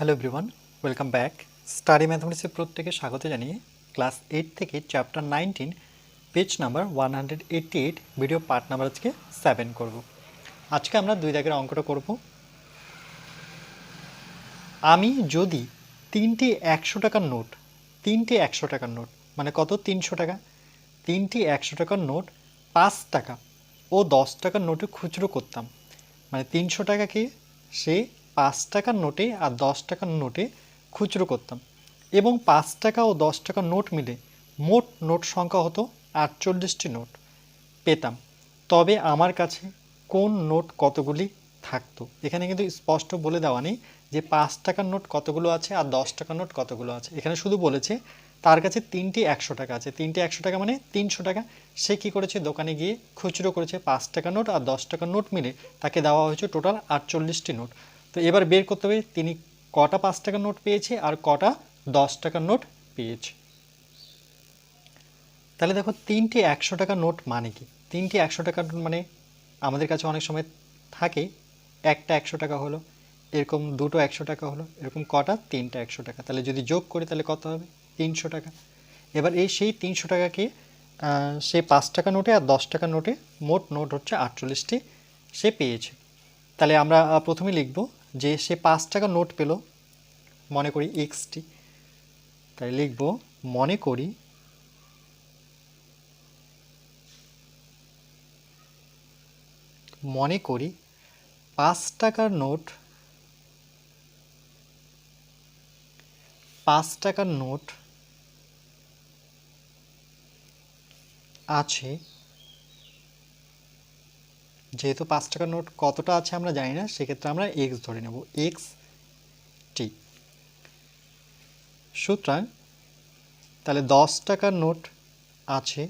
Hello everyone welcome back study ম্যাথমেটিক্সের প্রত্যেকে স্বাগত জানিয়ে ক্লাস এইট থেকে chapter nineteen page number one hundred eighty eight video part number আজকে seven করব। আজকে আমরা দুই দাগের অঙ্কটা করব। আমি যদি তিনটি একশো টাকার নোট, তিনটি একশো টাকার নোট মানে কত? তিনশো টাকা। তিনটি একশো টাকার নোট, পাঁচ টাকা ও দশ টাকার নোটে খুচরো করতাম। মানে তিনশো টাকাকে সে পাঁচ টাকার নোটে আর দশ টাকার নোটে খুচরো করতাম। এবং পাঁচ টাকা ও দশ টাকার নোট মিলে মোট নোট সংখ্যা হতো আটচল্লিশটি নোট পেতাম। তবে আমার কাছে কোন নোট কতগুলি থাকতো? এখানে কিন্তু স্পষ্ট বলে দেওয়া নেই যে পাঁচ টাকার নোট কতগুলো আছে আর দশ টাকার নোট কতগুলো আছে। এখানে শুধু বলেছে তার কাছে তিনটি একশো টাকা আছে। তিনটি একশো টাকা মানে তিনশো টাকা। সে কী করেছে? দোকানে গিয়ে খুচরো করেছে। পাঁচ টাকা নোট আর দশ টাকার নোট মিলে তাকে দেওয়া হয়েছে টোটাল আটচল্লিশটি নোট। তো এবার বের করতে হবে, তিনি কটা পাঁচ টাকার নোট পেয়েছে আর কটা দশ টাকার নোট পেয়েছে। তাহলে দেখো, তিনটি একশো টাকার নোট মানে কি? তিনটি একশো টাকার নোট মানে আমাদের কাছে অনেক সময় থাকে, একটা একশো টাকা হলো, এরকম দুটো একশো টাকা হলো, এরকম কটা তিনটা একশো টাকা। তাহলে যদি যোগ করি তাহলে কত হবে? তিনশো টাকা। এবার এই সেই তিনশো টাকাকে সে পাঁচ টাকা নোটে আর দশ টাকা নোটে মোট নোট হচ্ছে আটচল্লিশটি সে পেয়েছে। তাহলে আমরা প্রথমে লিখব যে সে পাঁচ টাকা নোট পেল, মনে করি এক্সটি, তাই লিখব, মনে করি মনে করি পাঁচ টাকার নোট, পাঁচ টাকার নোট আছে যেহেতু পাঁচ টাকার নোট কতটা আছে আমরা জানি না, সেক্ষেত্রে আমরা এক্স ধরে নেব এক্স টি সুতরাং, তাহলে দশ টাকার নোট আছে।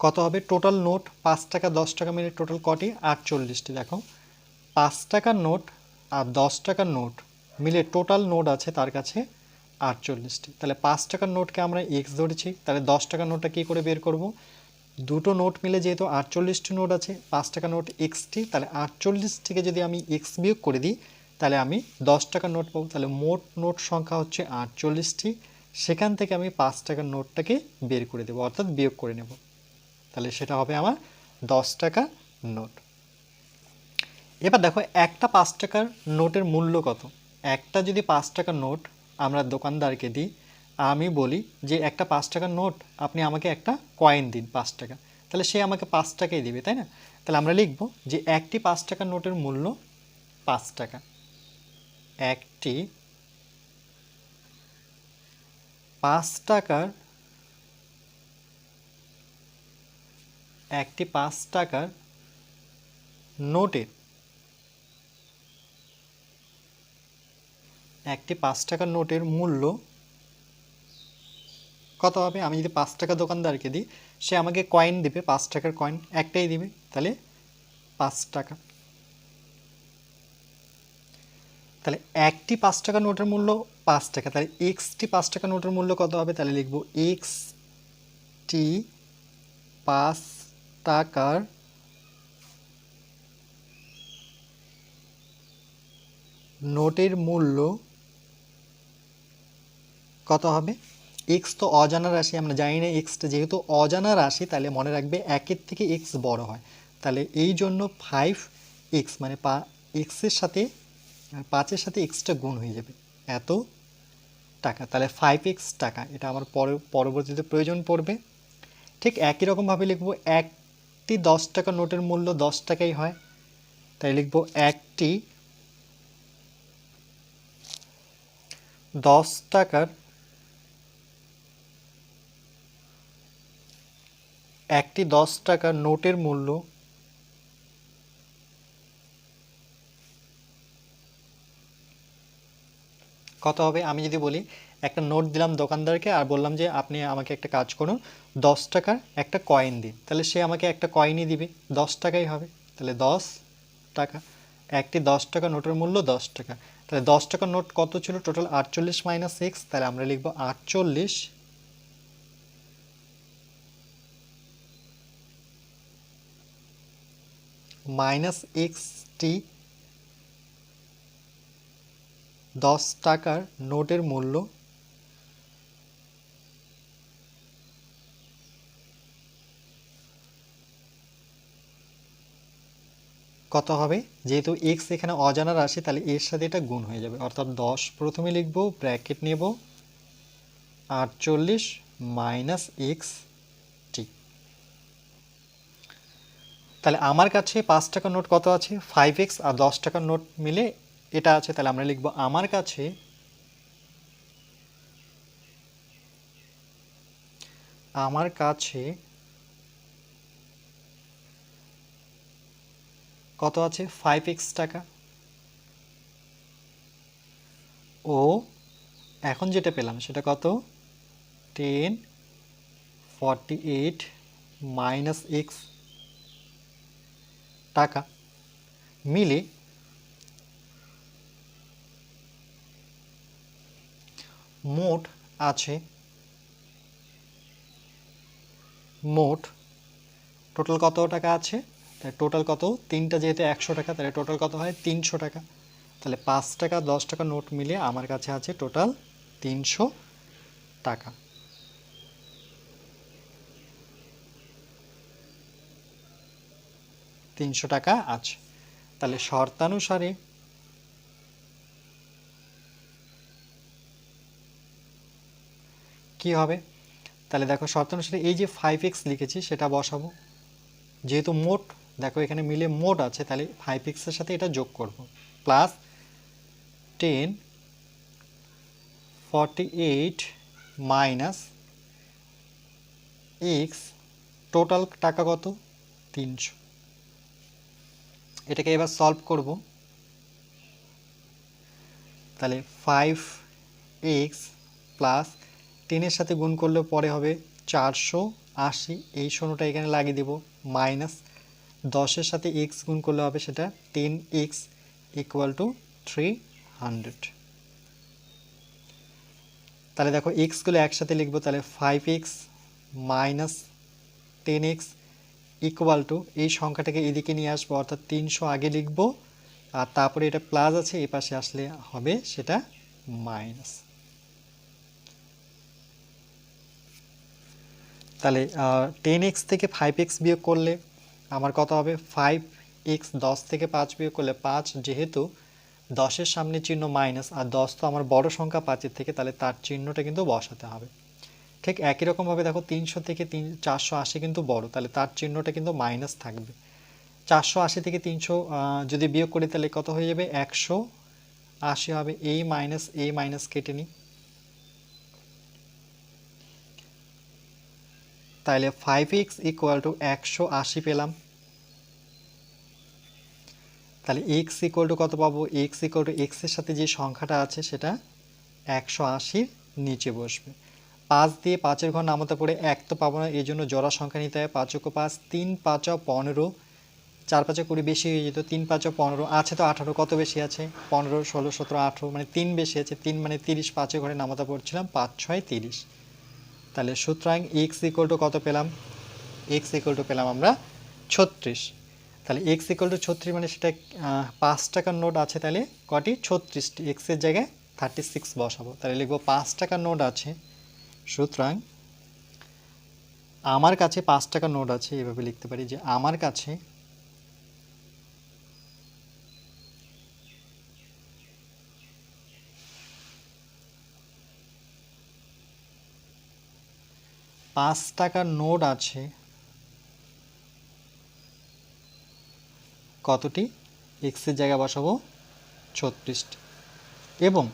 কত হবে? টোটাল নোট পাঁচ টাকা দশ টাকা মিলে টোটাল কটি? আটচল্লিশটি। দেখো, পাঁচ টাকার নোট আর দশ টাকার নোট মিলে টোটাল নোট আছে তার কাছে আটচল্লিশটি। তাহলে পাঁচ টাকার নোটকে আমরা এক্স ধরেছি, তাহলে দশ টাকার নোটটা কী করে বের করব? দুটো নোট মিলে যেহেতু আটচল্লিশটি নোট আছে, পাঁচ টাকা নোট এক্সটি তাহলে আটচল্লিশ থেকে যদি আমি এক্স বিয়োগ করে দিই, তাহলে আমি দশ টাকার নোট পাবো। তাহলে মোট নোট সংখ্যা হচ্ছে আটচল্লিশটি, সেখান থেকে আমি পাঁচ টাকার নোটটাকে বের করে দেবো, অর্থাৎ বিয়োগ করে নেব। তাহলে সেটা হবে আমার দশ টাকা নোট। এবার দেখো একটা পাঁচ টাকার নোটের মূল্য কত? একটা যদি পাঁচ টাকার নোট আমরা দোকানদারকে দিই, আমি বলি যে একটা পাঁচ টাকার নোট আপনি আমাকে একটা কয়েন দিন পাঁচ টাকা। তাহলে সে আমাকে পাঁচ টাকাই দিবে, তাই না? তাহলে আমরা লিখব যে একটি পাঁচ টাকার নোটের মূল্য পাঁচ টাকা। একটি পাঁচ টাকার, একটি পাঁচ টাকার নোটের একটি পাঁচ টাকার নোটের মূল্য কত হবে? আমি যদি পাঁচ টাকা দোকানদারকে দিই, সে আমাকে কয়েন দিবে, পাঁচ টাকার কয়েন একটাই দিবে, তাহলে পাঁচ টাকা। তাহলে একটি পাঁচ টাকা নোটের মূল্য পাঁচ টাকা, তাহলে এক্সটি পাঁচ টাকা নোটের মূল্য কত হবে? তাহলে লিখব এক্স টি পাঁচ টাকার নোটের মূল্য কত হবে? এক্স তো অজানা রাশি, আমরা জানি না এক্সটা যেহেতু অজানা রাশি, তাহলে মনে রাখবে একের থেকে এক্স বড় হয়। তাহলে এই জন্য ফাইভ এক্স মানে পা এক্সের সাথে পাঁচের সাথে এক্সটা গুণ হয়ে যাবে। এত টাকা। তাহলে ফাইভ এক্স টাকা, এটা আমার পরে, পরবর্তীতে প্রয়োজন পড়বে। ঠিক একই রকমভাবে লিখব, একটি দশ টাকা নোটের মূল্য দশ টাকাই হয়। তাই লিখব একটি দশ টাকার একটি দশ টাকার নোটের মূল্য কত হবে? আমি যদি বলি, একটা নোট দিলাম দোকানদারকে আর বললাম যে, আপনি আমাকে একটা কাজ করুন, দশ টাকার একটা কয়েন দিন। তাহলে সে আমাকে একটা কয়েনই দিবে। দশ টাকাই হবে। তাহলে দশ টাকা। একটি দশ টাকা নোটের মূল্য দশ টাকা। তাহলে দশ টাকার নোট কত ছিল? টোটাল আটচল্লিশ মাইনাস সিক্স। তাহলে আমরা লিখব আটচল্লিশ মাইনাস এক্স টি দশ টাকার নোটের মূল্য কত হবে? যেহেতু এক্স এখানে অজানা রাশি, তাহলে এর সাথে এটা গুণ হয়ে যাবে। অর্থাৎ দশ প্রথমে লিখব, ব্র্যাকেট নেব, আটচল্লিশ মাইনাস এক্স টি তাহলে আমার কাছে পাঁচ টাকার নোট কত আছে? ফাইভ এক্স আর দশ টাকার নোট মিলে এটা আছে, তাহলে আমরা লিখব আমার কাছে আমার কাছে কত আছে? ফাইভ এক্স টাকা। ও, এখন যেটা পেলাম সেটা কত? Ten forty eight minus X টাকা মিলে মোট আছে, মোট টোটাল কত টাকা আছে? তাহলে টোটাল কত? তিনটা যেহেতু একশো টাকা, তাহলে টোটাল কত হয়? তিনশো টাকা। তাহলে পাঁচ টাকা, দশ টাকা নোট মিলিয়ে আমার কাছে আছে টোটাল তিনশো টাকা। তিনশো টাকা আছে। তাহলে শর্তানুসারে কি হবে? তাহলে দেখো শর্তানুসারে এই যে ফাইভ এক্স লিখেছি, সেটা বসাবো। যেহেতু মোট, দেখো এখানে মিলে মোট আছে, তাহলে ফাইভ এক্সের সাথে এটা যোগ করব। Plus ten forty eight minus X total টাকা কত? তিনশো। এটাকে এবার সলভ করব। তাহলে ফাইভ এক্স প্লাস টেনের সাথে গুণ করলে পরে হবে চারশো আশি। এই শূন্যটা এখানে লাগিয়ে দেব মাইনাস দশের সাথে এক্স গুণ করলে হবে সেটা ten X equal to three hundred তাহলে দেখো এক্সগুলো একসাথে লিখব, তাহলে five X minus ten X equal to এই সংখ্যাটাকে এদিকে নিয়ে আসব, অর্থাৎ তিনশো আগে লিখব, আর তারপরে এটা প্লাস আছে এই পাশে আসলে হবে সেটা মাইনাস তাহলে টেন এক্স থেকে ফাইভ এক্স বিয়োগ করলে আমার কত হবে? ফাইভ এক্স দশ থেকে পাঁচ বিয়োগ করলে পাঁচ, যেহেতু দশের সামনে চিহ্ন মাইনাস আর দশ তো আমার বড় সংখ্যা পাঁচের থেকে, তাহলে তার চিহ্নটা কিন্তু বসাতে হবে। ঠিক একই রকমভাবে দেখো তিনশো থেকে তিন, চারশো আশি কিন্তু বড়, তাহলে তার চিহ্নটা কিন্তু মাইনাস থাকবে। চারশো আশি থেকে তিনশো যদি বিয়োগ করি তাহলে কত হয়ে যাবে? একশো আশি হবে। এই মাইনাস এই মাইনাস কেটে নিই। তাহলে ফাইভ এক্স ইকুয়াল টু একশো আশি পেলাম। তাহলে এক্স ইকুয়াল টু কত পাবো? এক্স ইকুয়াল টু এক্সের সাথে যে সংখ্যাটা আছে সেটা একশো আশির নিচে বসবে। পাঁচ দিয়ে পাঁচের ঘর নামাতে পড়ে এক তো পাবো না, এই জন্য জোড়া সংখ্যা নিতে হয় পাঁচক পাঁচ, তিন পাঁচ পনেরো, চার পাঁচে কুড়ি বেশি হয়ে যেত, তিন পাঁচ পনেরো, আছে তো আঠারো, কত বেশি আছে? পনেরো, ষোলো, সতেরো, আঠেরো মানে তিন বেশি আছে, তিন মানে তিরিশ, পাঁচে ঘরে নামাতে পড়ছিলাম পাঁচ, ছয়, তিরিশ। তাহলে সুতরাং এক্স ইকুয়াল টু কত পেলাম? এক্স ইকুয়াল টু পেলাম আমরা ছত্রিশ। তাহলে এক্স ইকুয়াল টু ছত্রিশ মানে সেটা পাঁচ টাকার নোট আছে তাহলে কটি? ছত্রিশটি। এক্সের জায়গায় থার্টি সিক্স বসাবো। তাহলে লিখব পাঁচ টাকার নোট আছে সুতরাং আমার কাছে পাঁচ টাকার নোট আছে, এভাবে লিখতে পারি যে আমার কাছে পাঁচ টাকার নোট আছে কতটি? এক্সের জায়গায় বসাবো ছত্রিশটি। এবং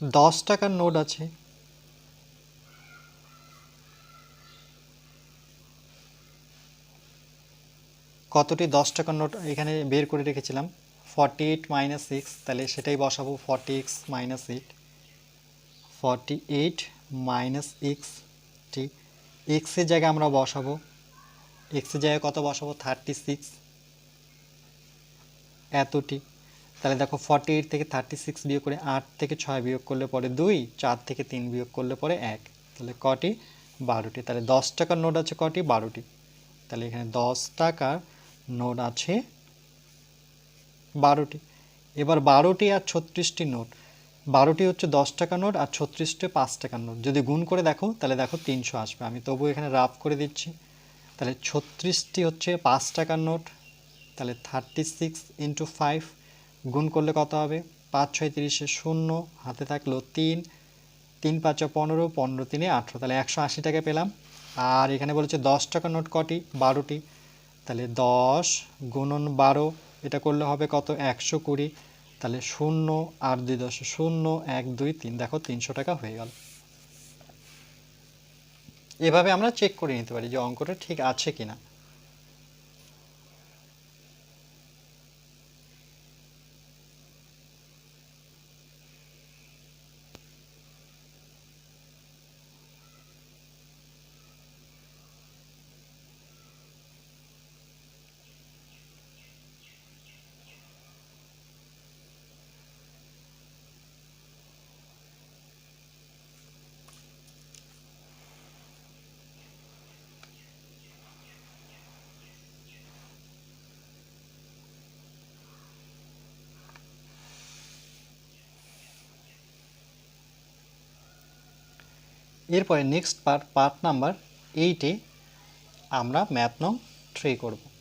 দশ টাকার নোট আছে। কতটি দশ টাকার নোট এখানে বের করে রেখেছিলাম? ফর্টি এইট মাইনাস সিক্স তাহলে সেটাই বসাবো forty X minus eight forty eight minus X টি এক্সের জায়গায় আমরা বসাবো। এক্সের জায়গায় কত বসাবো? থার্টি সিক্স এতটি। তাহলে দেখো ফর্টি এইট থেকে থার্টি সিক্স বিয়োগ করে আট থেকে ছয় বিয়োগ করলে পরে দুই, চার থেকে তিন বিয়োগ করলে পরে এক। তাহলে কটি? বারোটি। তাহলে দশ টাকার নোট আছে কটি? বারোটি। তাহলে এখানে দশ টাকার নোট আছে বারোটি। এবার বারোটি আর ছত্রিশটি নোট। বারোটি হচ্ছে দশ টাকা নোট আর ছত্রিশটি পাঁচ টাকার নোট। যদি গুণ করে দেখো, তাহলে দেখো তিনশো আসবে। আমি তবু এখানে রাফ করে দিচ্ছি। তাহলে ছত্রিশটি হচ্ছে পাঁচ টাকার নোট। তাহলে থার্টি সিক্স ইন্টু ফাইভ গুণ করলে কত হবে? পাঁচ, ছয়, তিরিশে শূন্য, হাতে থাকল তিন তিন, পাঁচ পনেরো পনেরো, তিনে আঠেরো, তাহলে একশো আশি টাকা পেলাম। আর এখানে বলেছে দশ টাকা নোট কটি? বারোটি। তাহলে দশ গুণন বারো, এটা করলে হবে কত? একশো কুড়ি। তাহলে শূন্য, আট, দুই, দশ, শূন্য, এক, দুই, তিন, দেখো তিনশো টাকা হয়ে গেল। এভাবে আমরা চেক করে নিতে পারি যে অঙ্কটা ঠিক আছে কিনা। এরপরে নেক্সট পার্ট পার্ট নাম্বার এইটে আমরা ম্যাথ নং থ্রি করব।